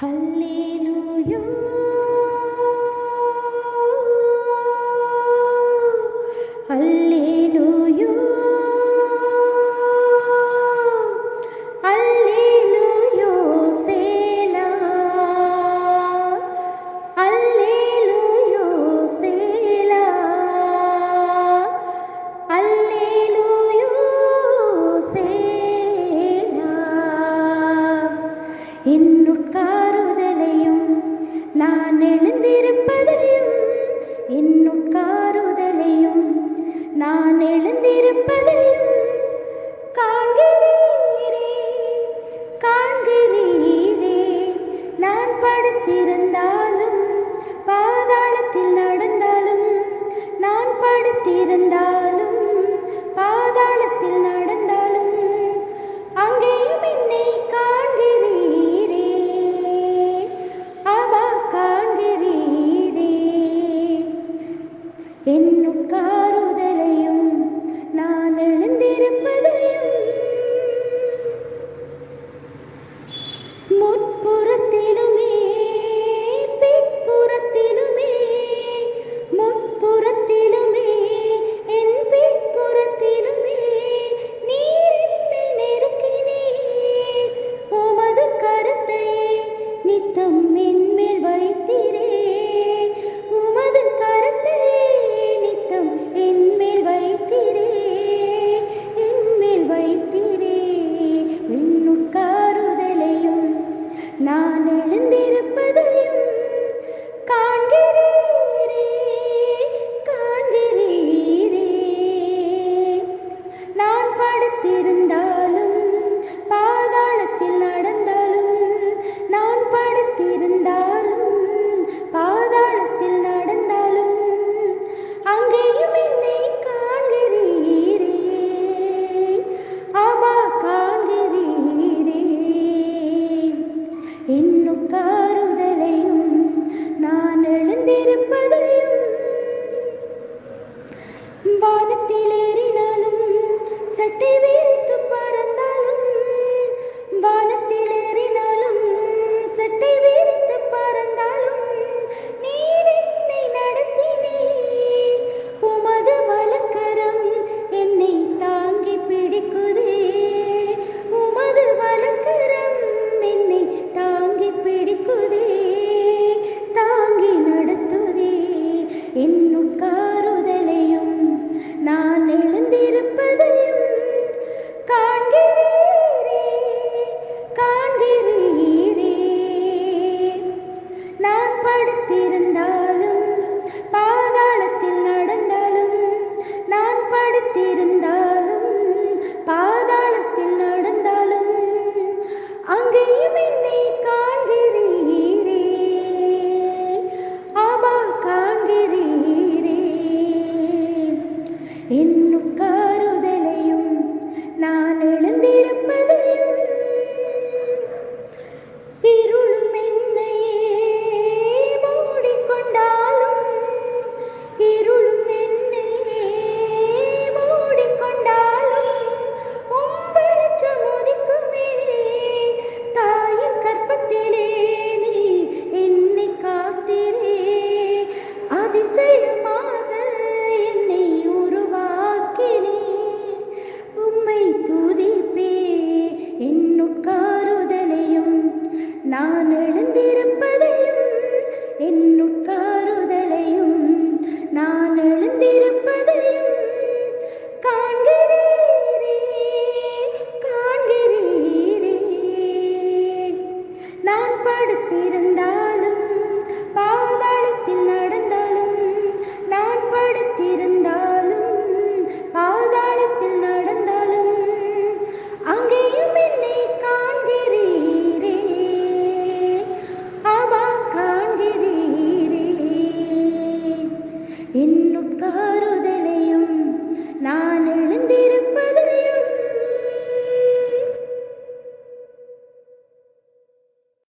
Hallelujah. హల్లే தெரியுதே நான் படுத்திருந்தாலும் பாதாளத்தில் நடந்தாலும் நான் படுத்திருந்தாலும் பாதாளத்தில் நடந்தாலும் அங்கேயும் என்னை காண்கிறீரே. அவா காண்கிறீரே. என்ன படுத்திருந்தாலும் பாதாளத்தில் நடந்தாலும் நான் படுத்திருந்தாலும் பாதாளத்தில் நடந்தாலும் அங்கேயும் என்னை காண்கிறீரே. ஆமா காண்கிறீரே. என்னுக்காருதலையும் நான் எழுந்திருப்பதையும் வானத்திலே చట్టి వీరితో കാണണ്ടിരുപ്പതയും എന്നു കരുതലയും നാ